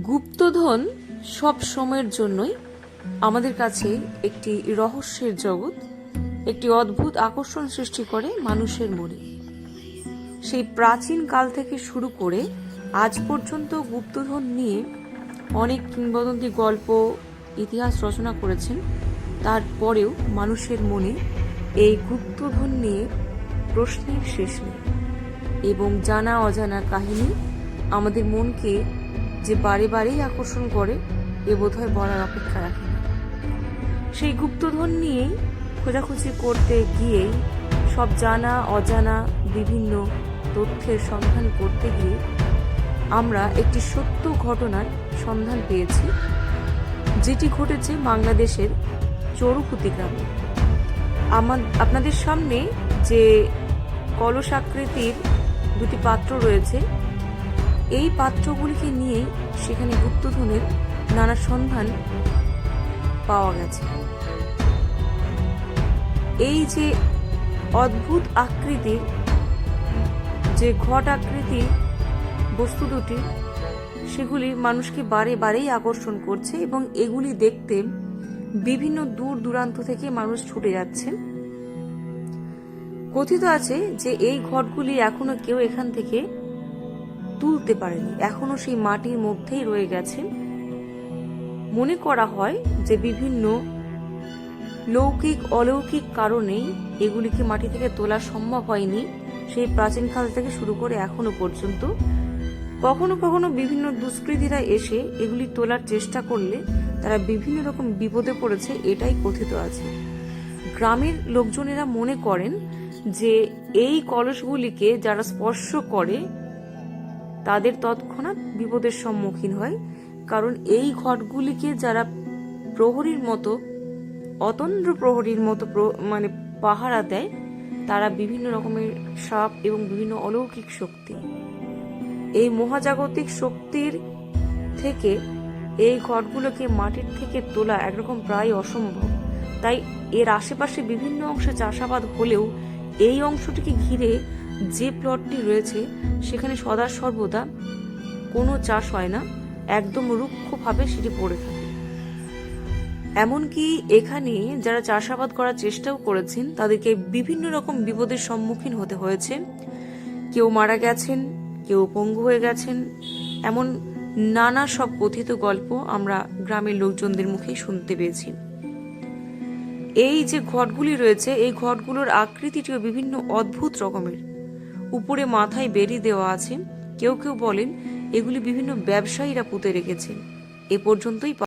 গুপ্তধন সব সময়ের জন্যই আমাদের কাছে একটি রহস্যের জগৎ, একটি অদ্ভুত আকর্ষণ সৃষ্টি করে মানুষের মনে। সেই প্রাচীন কাল থেকে শুরু করে আজ পর্যন্ত গুপ্তধন নিয়ে অনেক কিংবদন্তি গল্প, ইতিহাস রচনা করেছেন। তারপরেও মানুষের মনে এই গুপ্তধন নিয়ে প্রশ্নের শেষ নেই। এবং জানা অজানা কাহিনী আমাদের মনকে যে বারে বারেই আকর্ষণ করে, এ বোধহয় বলার অপেক্ষা রাখে না। সেই গুপ্তধন নিয়েই, খোঁজাখুঁজি করতে গিয়েই, সব জানা, অজানা, বিভিন্ন তথ্যের সন্ধান করতে গিয়ে আমরা একটি সত্য ঘটনার সন্ধান পেয়েছি, যেটি ঘটেছে বাংলাদেশের চরুকুতি গ্রামে। আমার, আপনাদের সামনে যে কলস আকৃতির দুটি পাত্র রয়েছে এই পাত্রগুলিকে নিয়েই সেখানে গুপ্তধনের নানা সন্ধান পাওয়া গেছে। এই যে অদ্ভুত আকৃতির যে ঘট আকৃতির বস্তু দুটি, সেগুলি মানুষকে বারে বারেই আকর্ষণ করছে এবং এগুলি দেখতে বিভিন্ন দূর দূরান্ত থেকে মানুষ ছুটে যাচ্ছেন কথিত আছে যে এই ঘটগুলি এখনও কেউ এখান থেকে তুলতে পারেনি। এখনও সেই মাটির মধ্যেই রয়ে গেছে। মনে করা হয় যে বিভিন্ন লৌকিক, অলৌকিক কারণেই এগুলিকে মাটি থেকে তোলা সম্ভব হয়নি। সেই প্রাচীনকাল থেকে শুরু করে এখনও পর্যন্ত। কখনো কখনো বিভিন্ন দুষ্কৃতীরা এসে এগুলি তোলার চেষ্টা করলে তারা বিভিন্ন রকম বিপদে পড়েছে, এটাই কথিত আছে। গ্রামের লোকজনেরা মনে করেন যে এই কলসগুলিকে যারা স্পর্শ করে তাদের তৎক্ষণাৎ বিপদের সম্মুখীন হয়, কারণ এই ঘটগুলিকে যারা প্রহরীর মতো, অতন্দ্র প্রহরীর মতো মানে পাহারা দেয়, তারা বিভিন্ন রকমের সাপ এবং বিভিন্ন অলৌকিক শক্তি। এই মহাজাগতিক শক্তির থেকে এই ঘটগুলোকে মাটির থেকে তোলা একরকম প্রায় অসম্ভব। তাই এর আশেপাশে বিভিন্ন অংশে চাষাবাদ হলেও এই অংশটিকে ঘিরে যে প্লটটি রয়েছে, সেখানে সদা সর্বদা কোনো চাষ হয় না, একদম রুক্ষভাবে সেটি পড়ে থাকে। এমনকি এখানে যারা চাষাবাদ করার চেষ্টাও করেছেন, তাদেরকে বিভিন্ন রকম বিপদের সম্মুখীন হতে হয়েছে। কেউ মারা গেছেন, কেউ পঙ্গু হয়ে গেছেন, এমন নানা সব কথিত গল্প আমরা গ্রামের লোকজনদের মুখেই শুনতে পেয়েছি। এই যে ঘটগুলি রয়েছে, এই ঘটগুলোর আকৃতিটিও বিভিন্ন অদ্ভুত রকমের। উপরে মাথায় বেরি দেওয়া আছে। কেউ কেউ বলেন, এগুলি বিভিন্ন ব্যবসায়ীরা পুঁতে রেখেছেন এ পর্যন্তই